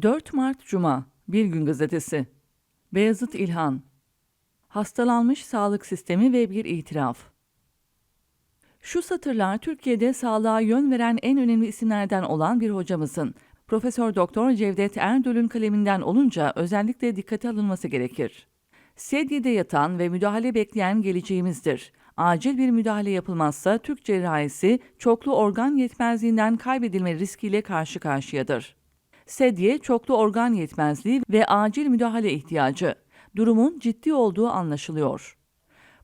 4 Mart Cuma Bir Gün Gazetesi Beyazıt İlhan Hastalanmış sağlık sistemi ve bir itiraf Şu satırlar Türkiye'de sağlığa yön veren en önemli isimlerden olan bir hocamızın Profesör Doktor Cevdet Erdöl'ün kaleminden olunca özellikle dikkate alınması gerekir. Sedye'de yatan ve müdahale bekleyen geleceğimizdir. Acil bir müdahale yapılmazsa Türk cerrahisi çoklu organ yetmezliğinden kaybedilme riskiyle karşı karşıyadır. Sedye, çoklu organ yetmezliği ve acil müdahale ihtiyacı. Durumun ciddi olduğu anlaşılıyor.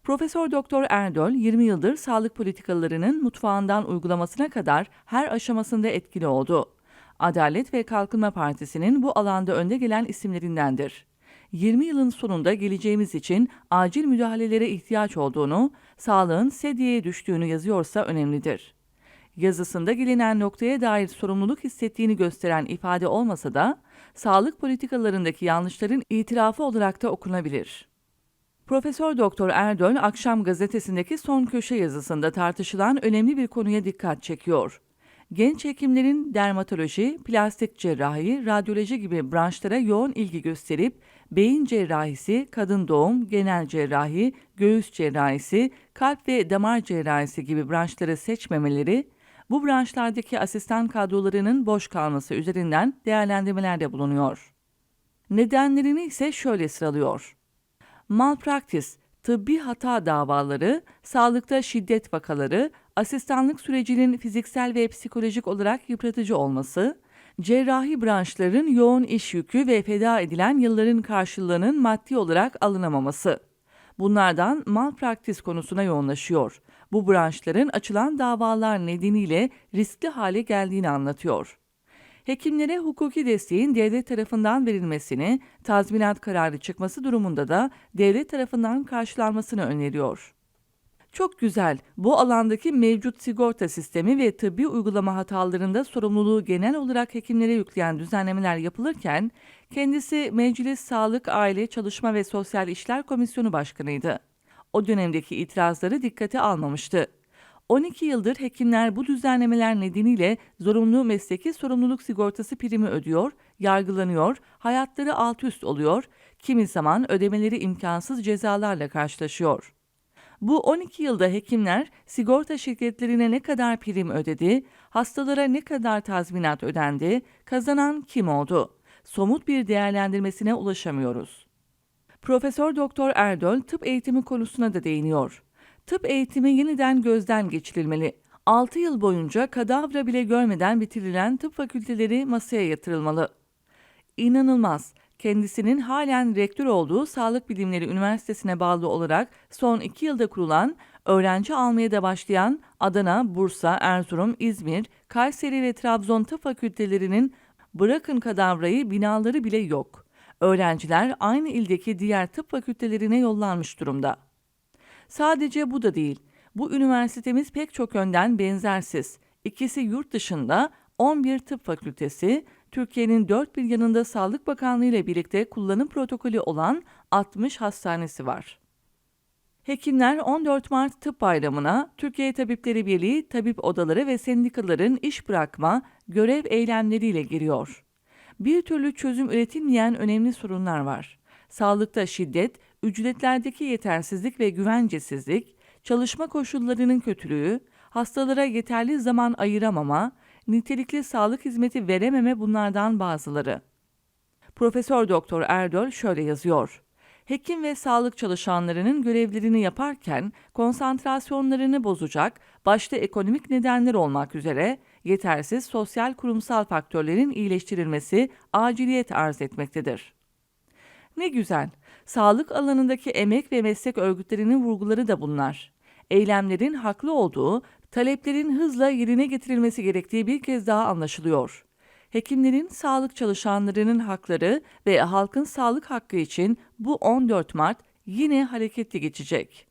Profesör Doktor Erdöl 20 yıldır sağlık politikalarının mutfağından uygulamasına kadar her aşamasında etkili oldu. Adalet ve Kalkınma Partisi'nin bu alanda önde gelen isimlerindendir. 20 yılın sonunda geleceğimiz için acil müdahalelere ihtiyaç olduğunu, sağlığın sedyeye düştüğünü yazıyorsa önemlidir. Yazısında gelinen noktaya dair sorumluluk hissettiğini gösteren ifade olmasa da, sağlık politikalarındaki yanlışların itirafı olarak da okunabilir. Profesör Doktor Erdöl akşam gazetesindeki son köşe yazısında tartışılan önemli bir konuya dikkat çekiyor. Genç hekimlerin dermatoloji, plastik cerrahi, radyoloji gibi branşlara yoğun ilgi gösterip beyin cerrahisi, kadın doğum, genel cerrahi, göğüs cerrahisi, kalp ve damar cerrahisi gibi branşları seçmemeleri, bu branşlardaki asistan kadrolarının boş kalması üzerinden değerlendirmelerde bulunuyor. Nedenlerini ise şöyle sıralıyor. Malpraktis, tıbbi hata davaları, sağlıkta şiddet vakaları, asistanlık sürecinin fiziksel ve psikolojik olarak yıpratıcı olması, cerrahi branşların yoğun iş yükü ve feda edilen yılların karşılığının maddi olarak alınamaması. Bunlardan malpraktis konusuna yoğunlaşıyor. Bu branşların açılan davalar nedeniyle riskli hale geldiğini anlatıyor. Hekimlere hukuki desteğin devlet tarafından verilmesini, tazminat kararı çıkması durumunda da devlet tarafından karşılanmasını öneriyor. Çok güzel. Bu alandaki mevcut sigorta sistemi ve tıbbi uygulama hatalarında sorumluluğu genel olarak hekimlere yükleyen düzenlemeler yapılırken kendisi Meclis Sağlık, Aile, Çalışma ve Sosyal İşler Komisyonu Başkanıydı. O dönemdeki itirazları dikkate almamıştı. 12 yıldır hekimler bu düzenlemeler nedeniyle zorunlu mesleki sorumluluk sigortası primi ödüyor, yargılanıyor, hayatları alt üst oluyor, kimi zaman ödemeleri imkansız cezalarla karşılaşıyor. Bu 12 yılda hekimler sigorta şirketlerine ne kadar prim ödedi, hastalara ne kadar tazminat ödendi, kazanan kim oldu? Somut bir değerlendirmesine ulaşamıyoruz. Profesör Doktor Erdöl tıp eğitimi konusuna da değiniyor. Tıp eğitimi yeniden gözden geçirilmeli. 6 yıl boyunca kadavra bile görmeden bitirilen tıp fakülteleri masaya yatırılmalı. İnanılmaz kendisinin halen rektör olduğu Sağlık Bilimleri Üniversitesi'ne bağlı olarak son iki yılda kurulan, öğrenci almaya da başlayan Adana, Bursa, Erzurum, İzmir, Kayseri ve Trabzon tıp fakültelerinin bırakın kadavrayı binaları bile yok. Öğrenciler aynı ildeki diğer tıp fakültelerine yollanmış durumda. Sadece bu da değil. Bu üniversitemiz pek çok yönden benzersiz. İkisi yurt dışında 11 tıp fakültesi, Türkiye'nin dört bir yanında Sağlık Bakanlığı ile birlikte kullanım protokolü olan 60 hastanesi var. Hekimler 14 Mart Tıp Bayramı'na Türkiye Tabipleri Birliği, tabip odaları ve sendikaların iş bırakma, görev eylemleriyle giriyor. Bir türlü çözüm üretilmeyen önemli sorunlar var. Sağlıkta şiddet, ücretlerdeki yetersizlik ve güvencesizlik, çalışma koşullarının kötülüğü, hastalara yeterli zaman ayıramama, nitelikli sağlık hizmeti verememe bunlardan bazıları. Profesör Doktor Erdöl şöyle yazıyor. Hekim ve sağlık çalışanlarının görevlerini yaparken konsantrasyonlarını bozacak, başta ekonomik nedenler olmak üzere yetersiz sosyal kurumsal faktörlerin iyileştirilmesi aciliyet arz etmektedir. Ne güzel, sağlık alanındaki emek ve meslek örgütlerinin vurguları da bunlar. Eylemlerin haklı olduğu taleplerin hızla yerine getirilmesi gerektiği bir kez daha anlaşılıyor. Hekimlerin, sağlık çalışanlarının hakları ve halkın sağlık hakkı için bu 14 Mart yine hareketli geçecek.